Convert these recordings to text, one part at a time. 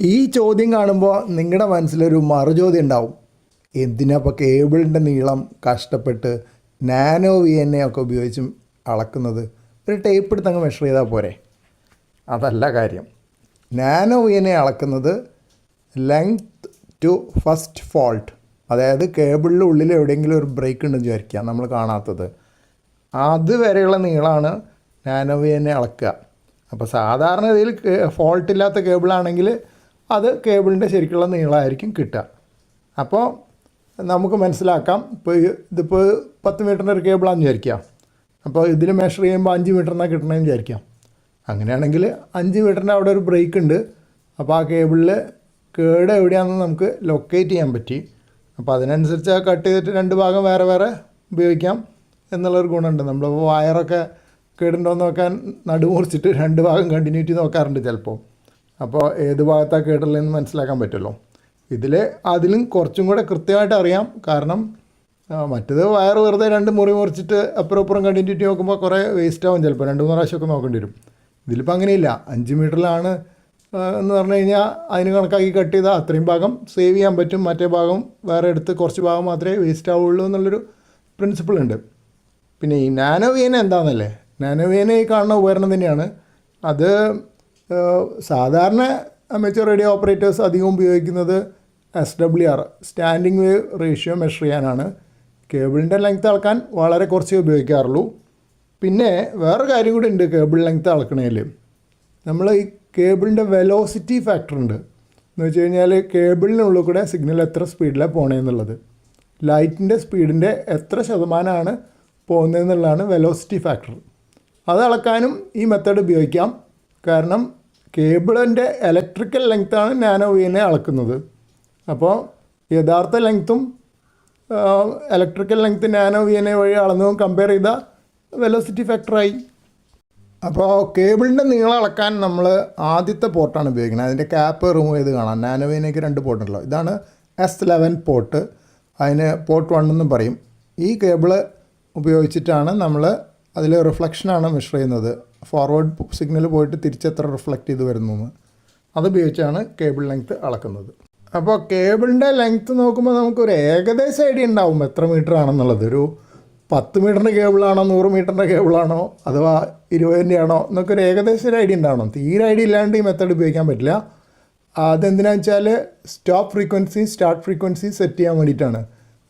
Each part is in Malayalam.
ഈ ചോദ്യം കാണുമ്പോൾ നിങ്ങളുടെ മനസ്സിലൊരു മറുചോദ്യം ഉണ്ടാവും എന്തിനാ ഇപ്പോൾ കേബിളിന്റെ നീളം കഷ്ടപ്പെട്ട് നാനോ വി എൻ എ ഒക്കെ ഉപയോഗിച്ചും അളക്കുന്നത്? ഒരു ടേപ്പ് എടുത്ത് അങ്ങ് മെഷർ ചെയ്താൽ പോരെ. അതല്ല കാര്യം. നാനോ വി എൻ എ അളക്കുന്നത് ലെങ്ത് ടു ഫസ്റ്റ് ഫോൾട്ട് അതായത് കേബിളിന്റെ ഉള്ളിൽ എവിടെയെങ്കിലും ഒരു ബ്രേക്ക് ഉണ്ടെന്ന് വിചാരിക്കുക നമ്മൾ കാണാത്തത്. അതുവരെയുള്ള നീളമാണ് നാനോ വി എൻ എ അളക്കുക. അപ്പോൾ സാധാരണ ഇതിൽ ഫോൾട്ട് ഇല്ലാത്ത കേബിളാണെങ്കിൽ അത് കേബിളിന്റെ ശരിക്കുള്ള നീളമായിരിക്കും കിട്ടുക. അപ്പോൾ നമുക്ക് മനസ്സിലാക്കാം ഇപ്പോൾ ഇതിപ്പോൾ പത്ത് മീറ്ററിന്റെ ഒരു കേബിളാണെന്ന് വിചാരിക്കാം അപ്പോൾ ഇതിൽ മെഷർ ചെയ്യുമ്പോൾ അഞ്ച് മീറ്ററിനാണ് കിട്ടണമെന്ന് വിചാരിക്കാം അങ്ങനെയാണെങ്കിൽ അഞ്ച് മീറ്ററിന്റെ അവിടെ ഒരു ബ്രേക്ക് ഉണ്ട്. അപ്പോൾ ആ കേബിളിൽ കേട് എവിടെയാണെന്ന് നമുക്ക് ലൊക്കേറ്റ് ചെയ്യാൻ പറ്റി. അപ്പോൾ അതിനനുസരിച്ച് കട്ട് ചെയ്തിട്ട് രണ്ട് ഭാഗം വേറെ വേറെ ഉപയോഗിക്കാം എന്നുള്ളൊരു ഗുണമുണ്ട്. നമ്മളിപ്പോൾ വയറൊക്കെ കേടുണ്ടോ എന്ന് നോക്കാൻ നടുമുറിച്ചിട്ട് രണ്ട് ഭാഗം കണ്ടിന്യൂറ്റി നോക്കാറുണ്ട് ചിലപ്പോൾ. അപ്പോൾ ഏത് ഭാഗത്താണ് കേടുള്ളതെന്ന് മനസ്സിലാക്കാൻ പറ്റുമല്ലോ. ഇതിൽ അതിലും കുറച്ചും കൂടെ കൃത്യമായിട്ട് അറിയാം. കാരണം മറ്റത് വയർ വെറുതെ രണ്ട് മുറി മുറിച്ചിട്ട് അപ്പുറം അപ്പുറം കണ്ടിന്യൂറ്റി നോക്കുമ്പോൾ കുറേ വേസ്റ്റ് ആവും ചിലപ്പോൾ രണ്ട് മൂന്ന് പ്രാവശ്യമൊക്കെ നോക്കേണ്ടി വരും. ഇതിലിപ്പോൾ അങ്ങനെയില്ല. അഞ്ച് മീറ്ററിലാണ് എന്ന് പറഞ്ഞു കഴിഞ്ഞാൽ അതിന് കണക്കാക്കി കട്ട് ചെയ്താൽ അത്രയും ഭാഗം സേവ് ചെയ്യാൻ പറ്റും. മറ്റേ ഭാഗം വേറെ എടുത്ത് കുറച്ച് ഭാഗം മാത്രമേ വേസ്റ്റ് ആവുള്ളൂ എന്നുള്ളൊരു പ്രിൻസിപ്പിൾ ഉണ്ട്. പിന്നെ ഈ നാനോ വീന എന്താണെന്നല്ലേ നാനോ വീന ഈ കാണുന്ന ഉപകരണം തന്നെയാണ്. അത് സാധാരണ അമേച്ചർ റേഡിയോ ഓപ്പറേറ്റേഴ്സ് അധികം ഉപയോഗിക്കുന്നത് S W R standing wave ratio measure ചെയ്യാനാണ്. കേബിളിന്റെ ലെങ്ത് അളക്കാൻ വളരെ കുറച്ചേ ഉപയോഗിക്കാറുള്ളൂ. പിന്നെ വേറെ കാര്യം കൂടി ഉണ്ട് കേബിൾ ലെങ്ത് അളക്കണേൽ നമ്മൾ ഈ കേബിളിന്റെ വെലോസിറ്റി ഫാക്ടർ ഉണ്ട്. എന്ന് വെച്ച് കഴിഞ്ഞാൽ കേബിളിനുള്ളിൽ കൂടെ സിഗ്നൽ എത്ര സ്പീഡിലാണ് പോണേന്നുള്ളത് ലൈറ്റിന്റെ സ്പീഡിന്റെ എത്ര ശതമാനമാണ് പോകുന്നതെന്നുള്ളതാണ് വെലോസിറ്റി ഫാക്ടർ അത് അളക്കാനും ഈ മെത്തേഡ് ഉപയോഗിക്കാം. കാരണം കേബിളിന്റെ ഇലക്ട്രിക്കൽ ലെങ്ത്താണ് നാനോ വീനെ അളക്കുന്നത്. അപ്പോൾ യഥാർത്ഥ ലെങ്ത്തും ഇലക്ട്രിക്കൽ ലെങ്ത്ത് നാനോ വീനെ വഴി അളന്നതും കമ്പയർ ചെയ്താൽ വെലോസിറ്റി ഫാക്ടറായി അപ്പോൾ കേബിളിന്റെ നീളം അളക്കാൻ നമ്മൾ ആദ്യത്തെ പോർട്ടാണ് ഉപയോഗിക്കുന്നത്. അതിന്റെ ക്യാപ്പ് റിമൂവ് ചെയ്ത് കാണാം. നാനോവിനേക്ക് രണ്ട് പോർട്ടുണ്ടല്ലോ ഇതാണ് എസ് ലെവൻ പോർട്ട് അതിന് പോർട്ട് വൺ എന്നും പറയും. ഈ കേബിൾ ഉപയോഗിച്ചിട്ടാണ് നമ്മൾ അതിൽ റിഫ്ലക്ഷനാണ് മെഷർ ചെയ്യുന്നത്. ഫോർവേഡ് സിഗ്നൽ പോയിട്ട് തിരിച്ചെത്ര റിഫ്ലക്റ്റ് ചെയ്ത് വരുന്നു എന്ന് അതുപയോഗിച്ചാണ് കേബിൾ ലെങ്ത്ത് അളക്കുന്നത്. അപ്പോൾ കേബിളിന്റെ ലെങ്ത്ത് നോക്കുമ്പോൾ നമുക്കൊരു ഏകദേശം ഐഡിയ ഉണ്ടാവും എത്ര മീറ്റർ ആണെന്നുള്ളത്. ഒരു പത്ത് മീറ്ററിന്റെ കേബിളാണോ നൂറ് മീറ്ററിന്റെ കേബിളാണോ അഥവാ ഇരുപതിന്റെ ആണോ എന്നൊക്കെ ഒരു ഏകദേശം ഒരു ഐഡിയ ഉണ്ടാവണം. തീരെ ഐഡിയ ഇല്ലാണ്ട് ഈ മെത്തേഡ് ഉപയോഗിക്കാൻ പറ്റില്ല. അതെന്തിനാണെന്ന് വെച്ചാൽ stop frequency start frequency set ചെയ്യാൻ വേണ്ടിയിട്ടാണ്.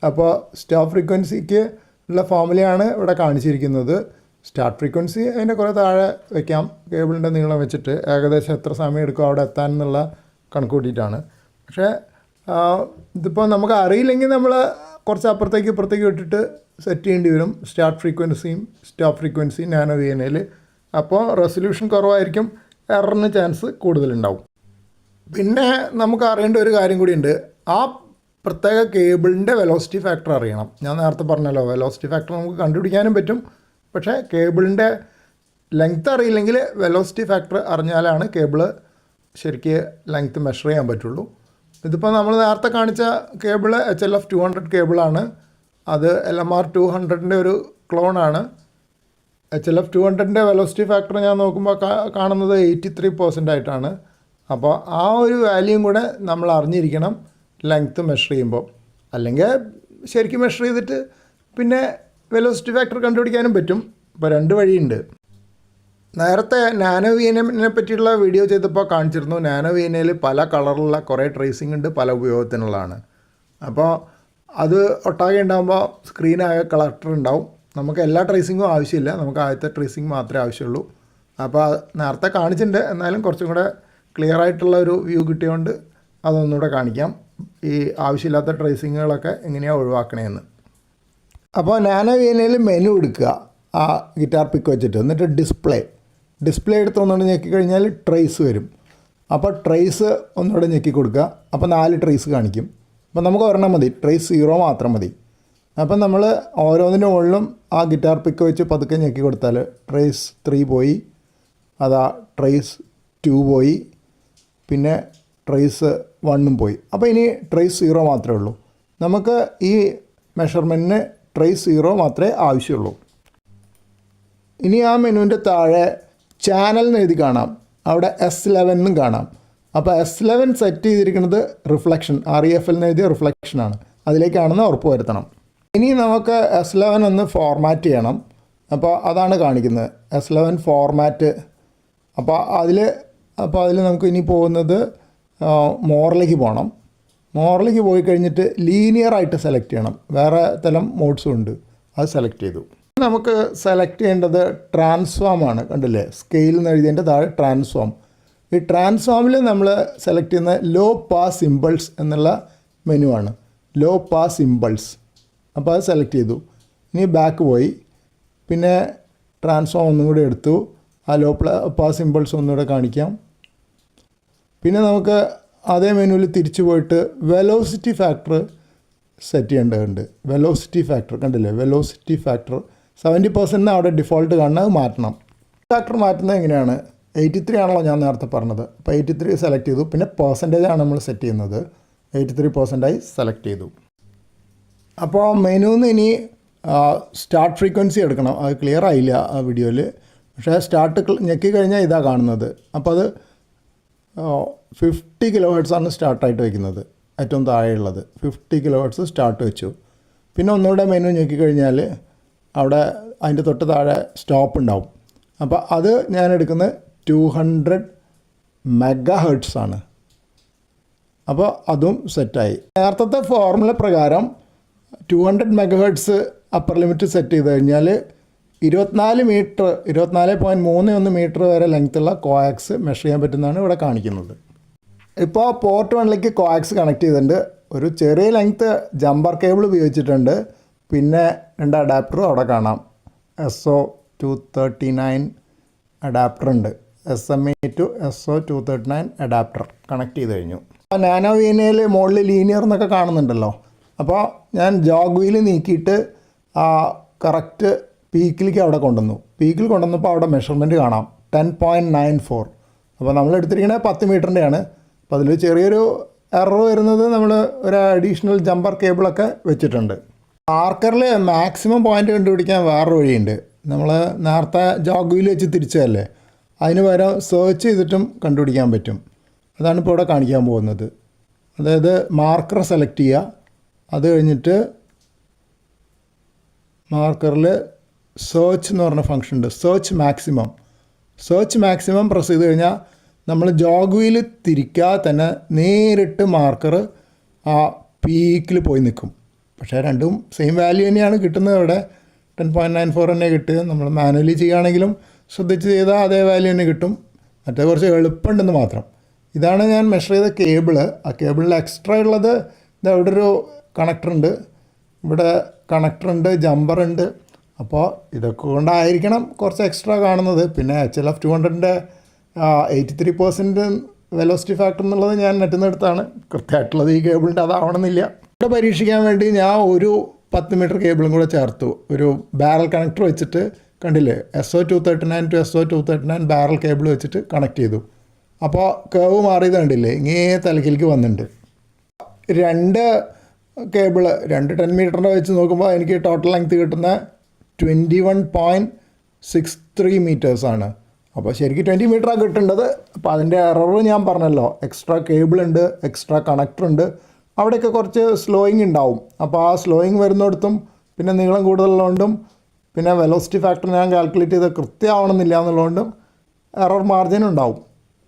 അപ്പോൾ സ്റ്റോപ്പ് ഫ്രീക്വൻസിക്ക് ഉള്ള ഫോമുലയാണ് ഇവിടെ കാണിച്ചിരിക്കുന്നത്. സ്റ്റാർട്ട് ഫ്രീക്വൻസി അതിന്റെ കുറേ താഴെ വയ്ക്കാം കേബിളിന്റെ നീളം വെച്ചിട്ട് ഏകദേശം എത്ര സമയം എടുക്കും അവിടെ എത്താൻ എന്നുള്ള കണക്ക് കൂട്ടിയിട്ടാണ്. പക്ഷേ ഇതിപ്പോൾ നമുക്ക് അറിയില്ലെങ്കിൽ നമ്മൾ കുറച്ച് അപ്പുറത്തേക്ക് ഇപ്പുറത്തേക്ക് വിട്ടിട്ട് സെറ്റ് ചെയ്യേണ്ടി വരും. സ്റ്റാർട്ട് ഫ്രീക്വൻസിയും സ്റ്റോപ്പ് ഫ്രീക്വൻസിയും നാനോ വി എൻ എയിൽ അപ്പോൾ റെസൊല്യൂഷൻ കുറവായിരിക്കും. എററിന് ചാൻസ് കൂടുതലുണ്ടാവും. പിന്നെ നമുക്ക് അറിയേണ്ട ഒരു കാര്യം കൂടിയുണ്ട്. ആ പ്രത്യേക കേബിളിന്റെ വെലോസിറ്റി ഫാക്ടർ അറിയണം. ഞാൻ നേരത്തെ പറഞ്ഞല്ലോ വെലോസിറ്റി ഫാക്ടർ നമുക്ക് കണ്ടുപിടിക്കാനും പറ്റും. പക്ഷേ കേബിളിന്റെ ലെങ്ത് അറിയില്ലെങ്കിൽ വെലോസിറ്റി ഫാക്ടർ അറിഞ്ഞാലാണ് കേബിൾ ശരിക്ക് ലെങ്ത് മെഷർ ചെയ്യാൻ പറ്റുള്ളൂ. ഇതിപ്പോൾ നമ്മൾ നേരത്തെ കാണിച്ച cable H L F two hundred കേബിളാണ്. അത് എൽ എം ആർ ടു ഹൺഡ്രഡിന്റെ ഒരു ക്ലോണാണ് എച്ച് എൽ എഫ് ടു ഹൺഡ്രഡിന്റെ വെലോസിറ്റി ഫാക്ടർ ഞാൻ നോക്കുമ്പോൾ കാണുന്നത് എയ്റ്റി ത്രീ പെർസെന്റ് ആയിട്ടാണ്. അപ്പോൾ ആ ഒരു വാല്യൂം കൂടെ നമ്മൾ അറിഞ്ഞിരിക്കണം ലെങ്ത്ത് മെഷർ ചെയ്യുമ്പോൾ അല്ലെങ്കിൽ ശരിക്കും മെഷർ ചെയ്തിട്ട് പിന്നെ വെലോസിറ്റി ഫാക്ടർ കണ്ടുപിടിക്കാനും പറ്റും. ഇപ്പോൾ രണ്ട് വഴിയുണ്ട്. നേരത്തെ നാനോ വീനെ പറ്റിയുള്ള വീഡിയോ ചെയ്തപ്പോൾ കാണിച്ചിരുന്നു. നാനോ വീനയിൽ പല കളറിലുള്ള കുറേ ട്രേസിംഗ് ഉണ്ട് പല ഉപയോഗത്തിനുള്ളതാണ്. അപ്പോൾ അത് ഒട്ടാകെ ഉണ്ടാകുമ്പോൾ സ്ക്രീനാകെ കളക്ടർ ഉണ്ടാവും. നമുക്ക് എല്ലാ ട്രേസിങ്ങും ആവശ്യമില്ല. നമുക്ക് ആദ്യത്തെ ട്രേസിങ് മാത്രമേ ആവശ്യമുള്ളൂ. അപ്പോൾ നേരത്തെ കാണിച്ചിട്ടുണ്ട്. എന്നാലും കുറച്ചും കൂടെ ക്ലിയർ ആയിട്ടുള്ള ഒരു വ്യൂ കിട്ടിയതുകൊണ്ട് അതൊന്നുകൂടെ കാണിക്കാം. ഈ ആവശ്യമില്ലാത്ത ട്രേസിങ്ങുകളൊക്കെ എങ്ങനെയാണ് ഒഴിവാക്കണേന്ന്. അപ്പോൾ നാനോ വീനയിൽ മെനു എടുക്കുക. ആ ഗിറ്റാർ പിക്ക് വെച്ചിട്ട്. എന്നിട്ട് ഡിസ്പ്ലേ ഡിസ്പ്ലേ എടുത്ത് ഒന്നുകൂടെ ഞെക്കിക്കഴിഞ്ഞാൽ ട്രേസ് വരും. അപ്പോൾ ട്രേസ് ഒന്നുകൂടെ ഞെക്കി കൊടുക്കുക. അപ്പോൾ നാല് ട്രേസ് കാണിക്കും. അപ്പോൾ നമുക്ക് ഒരെണ്ണം മതി. ട്രേസ് സീറോ മാത്രം മതി. അപ്പം നമ്മൾ ഓരോന്നിന്റെ മുകളിലും ആ ഗിറ്റാർ പിക്ക് വെച്ച് പതുക്കെ ഞെക്കി കൊടുത്താൽ ട്രേസ് ത്രീ പോയി. അതാ ട്രേസ് ടു പോയി. പിന്നെ ട്രേസ് വണ്ണും പോയി. അപ്പോൾ ഇനി ട്രേസ് സീറോ മാത്രമേ ഉള്ളൂ. നമുക്ക് ഈ മെഷർമെന്റിന് ട്രേസ് സീറോ മാത്രമേ ആവശ്യമുള്ളൂ. ഇനി ആ മെനുവിന്റെ താഴെ ചാനൽ എന്ന് എഴുതി കാണാം. അവിടെ എസ് ലെവനും കാണാം. അപ്പോൾ എസ് ലെവൻ സെറ്റ് ചെയ്തിരിക്കുന്നത് റിഫ്ലക്ഷൻ ആർ ഇ എഫ് എല്ലിന് എഴുതിയ റിഫ്ലക്ഷനാണ് അതിലേക്കാണെന്ന് ഉറപ്പ് വരുത്തണം. ഇനി നമുക്ക് എസ് ലെവൻ ഒന്ന് ഫോർമാറ്റ് ചെയ്യണം. അപ്പോൾ അതാണ് കാണിക്കുന്നത്. എസ് ലെവൻ ഫോർമാറ്റ് അപ്പോൾ അതിൽ അപ്പോൾ അതിൽ നമുക്ക് ഇനി പോകുന്നത് മോറിലേക്ക് പോകണം. മോറിലേക്ക് പോയി കഴിഞ്ഞിട്ട് ലീനിയർ ആയിട്ട് സെലക്ട് ചെയ്യണം. വേറെ തലം മോഡ്സും ഉണ്ട്. അത് സെലക്ട് ചെയ്തു. നമുക്ക് സെലക്ട് ചെയ്യേണ്ടത് ട്രാൻസ്ഫോം ആണ്. കണ്ടില്ലേ? സ്കെയിൽ എന്ന് എഴുതിയതിന്റെ താഴെ ട്രാൻസ്ഫോം ഈ ട്രാൻസ്ഫോമിൽ നമ്മൾ സെലക്ട് ചെയ്യുന്ന ലോ പാസ് ഇമ്പൾസ് എന്നുള്ള മെനു ആണ്. ലോ പാസ് ഇമ്പൾസ് അപ്പോൾ അത് സെലക്ട് ചെയ്തു. ഇനി ബാക്ക് പോയി. പിന്നെ ട്രാൻസ്ഫോം ഒന്നും കൂടി എടുത്തു. ആ ലോ പാസ് ഇമ്പൾസ് ഒന്നുകൂടെ കാണിക്കാം. പിന്നെ നമുക്ക് അതേ മെനുവിൽ തിരിച്ചു പോയിട്ട് വെലോസിറ്റി ഫാക്ടർ സെറ്റ് ചെയ്യേണ്ടതുണ്ട്. വെലോസിറ്റി ഫാക്ടർ കണ്ടില്ലേ? വെലോസിറ്റി ഫാക്ടർ സെവന്റി പെർസെന്റിന് അവിടെ ഡിഫോൾട്ട് കാണുന്നത് മാറ്റണം. ഫാക്ടർ മാറ്റുന്നത് എങ്ങനെയാണ്? എയ്റ്റി ത്രീ ആണല്ലോ ഞാൻ നേരത്തെ പറഞ്ഞത്. അപ്പോൾ എയ്റ്റി ത്രീ സെലക്ട് ചെയ്തു. പിന്നെ പെർസെന്റേജ് ആണ് നമ്മൾ സെറ്റ് ചെയ്യുന്നത്. എയ്റ്റി ത്രീ പെർസെന്റായി സെലക്ട് ചെയ്തു. അപ്പോൾ മെനുന്ന് ഇനി സ്റ്റാർട്ട് ഫ്രീക്വൻസി എടുക്കണം. അത് ക്ലിയർ ആയില്ല ആ വീഡിയോയിൽ പക്ഷേ സ്റ്റാർട്ട് ഞെക്കി കഴിഞ്ഞാൽ ഇതാ കാണുന്നത്. അപ്പോൾ അത് ഫിഫ്റ്റി കിലോ ഹെഡ്സാണ് സ്റ്റാർട്ടായിട്ട് വയ്ക്കുന്നത് ഏറ്റവും താഴെയുള്ളത്. ഫിഫ്റ്റി കിലോ ഹെഡ്സ് സ്റ്റാർട്ട് വെച്ചു. പിന്നെ ഒന്നുകൂടെ മെനു ഞെക്കിക്കഴിഞ്ഞാൽ അവിടെ അതിന്റെ തൊട്ട് താഴെ സ്റ്റോപ്പ് ഉണ്ടാവും. അപ്പോൾ അത് ഞാൻ എടുക്കുന്നത് ടു ഹൺഡ്രഡ് മെഗാ ഹെർട്സ് ആണ്. അപ്പോൾ അതും സെറ്റായി നേരത്തെ ഫോർമുല പ്രകാരം two hundred megahertz upper limit set ചെയ്ത് കഴിഞ്ഞാൽ ഇരുപത്തിനാല് മീറ്റർ ഇരുപത്തിനാല് പോയിന്റ് മൂന്ന് ഒന്ന് മീറ്റർ വരെ ലെങ്ത്തുള്ള കോയാക്സ് മെഷർ ചെയ്യാൻ പറ്റുന്നതാണ് ഇവിടെ കാണിക്കുന്നത്. ഇപ്പോൾ പോർട്ട് വണ്ണിലേക്ക് കോയാക്സ് കണക്ട് ചെയ്തിട്ടുണ്ട്. ഒരു ചെറിയ ലെങ്ത്ത് ജമ്പർ കേബിൾ ഉപയോഗിച്ചിട്ടുണ്ട്. പിന്നെ രണ്ട് അഡാപ്റ്ററും അവിടെ കാണാം. S O two thirty nine adapter ഉണ്ട്. S M E two S O two thirty nine adapter connect ചെയ്ത് കഴിഞ്ഞു. അപ്പോൾ നാനോ വീനയിൽ മുകളിൽ ലീനിയർ എന്നൊക്കെ കാണുന്നുണ്ടല്ലോ. അപ്പോൾ ഞാൻ ജോഗ് വീൽ നീക്കിയിട്ട് കറക്റ്റ് പീക്കിലേക്ക് അവിടെ കൊണ്ടുവന്നു. പീക്കിൽ കൊണ്ടുവന്നപ്പോൾ അവിടെ മെഷർമെന്റ് കാണാം. ടെൻ പോയിന്റ് നയൻ ഫോർ അപ്പോൾ നമ്മൾ എടുത്തിരിക്കുന്നത് പത്ത് മീറ്ററിന്റെയാണ്. അപ്പോൾ അതിൽ ചെറിയൊരു എറർ വരുന്നത് നമ്മൾ ഒരു അഡീഷണൽ ജമ്പർ കേബിളൊക്കെ വെച്ചിട്ടുണ്ട്. ആർക്കറിൽ മാക്സിമം പോയിന്റ് കണ്ടുപിടിക്കാൻ വേറൊരു വഴിയുണ്ട്. നമ്മൾ നേരത്തെ ജോഗ്വിയിൽ വെച്ച് തിരിച്ചതല്ലേ? അതിന് പകരം സെർച്ച് ചെയ്തിട്ടും കണ്ടുപിടിക്കാൻ പറ്റും. അതാണ് ഇപ്പോൾ ഇവിടെ കാണിക്കാൻ പോകുന്നത്. അതായത് മാർക്കർ സെലക്ട് ചെയ്യുക. അത് കഴിഞ്ഞിട്ട് മാർക്കറിൽ സെർച്ച് എന്ന് പറഞ്ഞ ഫംഗ്ഷൻ ഉണ്ട്. Search maximum search maximum press ചെയ്ത് കഴിഞ്ഞാൽ നമ്മൾ ജോഗ് വീൽ തിരിക്കാതെ തന്നെ നേരിട്ട് മാർക്കർ ആ പീക്കിൽ പോയി നിൽക്കും പക്ഷേ രണ്ടും സെയിം വാല്യൂ തന്നെയാണ് കിട്ടുന്നത് ഇവിടെ. ടെൻ പോയിന്റ് നയൻ ഫോർ തന്നെ കിട്ടുക. നമ്മൾ മാനുവലി ചെയ്യുകയാണെങ്കിലും ശ്രദ്ധിച്ച് ചെയ്താൽ അതേ വാല്യൂ തന്നെ കിട്ടും. മറ്റേ കുറച്ച് എളുപ്പമുണ്ടെന്ന് മാത്രം. ഇതാണ് ഞാൻ മെഷർ ചെയ്ത കേബിൾ ആ കേബിളിൽ എക്സ്ട്രാ ഉള്ളത് ഇത് അവിടെ ഒരു കണക്ടർ ഉണ്ട്. ഇവിടെ ജമ്പർ ഉണ്ട്. അപ്പോൾ ഇതൊക്കെ കൊണ്ടായിരിക്കണം കുറച്ച് എക്സ്ട്രാ കാണുന്നത്. പിന്നെ H L F two ഹൺഡ്രഡിന്റെ eighty three percent velocity factor എന്നുള്ളത് ഞാൻ നെറ്റിൽ നിന്ന് എടുത്താണ്. കൃത്യമായിട്ടുള്ളത് ഈ കേബിളിന്റെ അതാവണമെന്നില്ല. ഇവിടെ പരീക്ഷിക്കാൻ വേണ്ടി ഞാൻ ഒരു പത്ത് മീറ്റർ കേബിളും കൂടെ ചേർത്തു. ഒരു ബാരൽ കണക്ടർ വെച്ചിട്ട് കണ്ടില്ലേ? S O two thirty nine two S O two thirty nine barrel cable വെച്ചിട്ട് കണക്ട് ചെയ്തു. അപ്പോൾ കേവ് മാറിയത് കണ്ടില്ലേ? ഇങ്ങേ തലക്കിലേക്ക് വന്നിട്ടുണ്ട്. രണ്ട് കേബിൾ രണ്ട് ടെൻ മീറ്ററിന്റെ വെച്ച് നോക്കുമ്പോൾ എനിക്ക് ടോട്ടൽ ലെങ്ത് കിട്ടുന്ന twenty one point six three മീറ്റേഴ്സാണ് അപ്പോൾ ശരിക്കും ട്വന്റി മീറ്ററാണ് കിട്ടേണ്ടത്. അപ്പോൾ അതിന്റെ എറർ ഞാൻ പറഞ്ഞല്ലോ. എക്സ്ട്രാ കേബിൾ ഉണ്ട് എക്സ്ട്രാ കണക്ടർ ഉണ്ട്. അവിടെയൊക്കെ കുറച്ച് സ്ലോയിങ് ഉണ്ടാവും. അപ്പോൾ ആ സ്ലോയിങ് വരുന്നിടത്തും പിന്നെ നീളം കൂടുതലുള്ളതുകൊണ്ടും പിന്നെ വെലോസിറ്റി ഫാക്ടർ ഞാൻ കാൽക്കുലേറ്റ് ചെയ്ത് കൃത്യമാവണമെന്നില്ല എന്നുള്ളതുകൊണ്ടും എറർ മാർജിൻ ഉണ്ടാവും.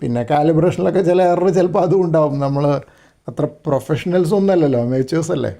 പിന്നെ കാലിബ്രേഷനിലൊക്കെ ചില എറർ ചിലപ്പോൾ അതും ഉണ്ടാവും. നമ്മൾ അത്ര പ്രൊഫഷണൽസ് ഒന്നല്ലല്ലോ മേച്ചേഴ്സ് അല്ലേ?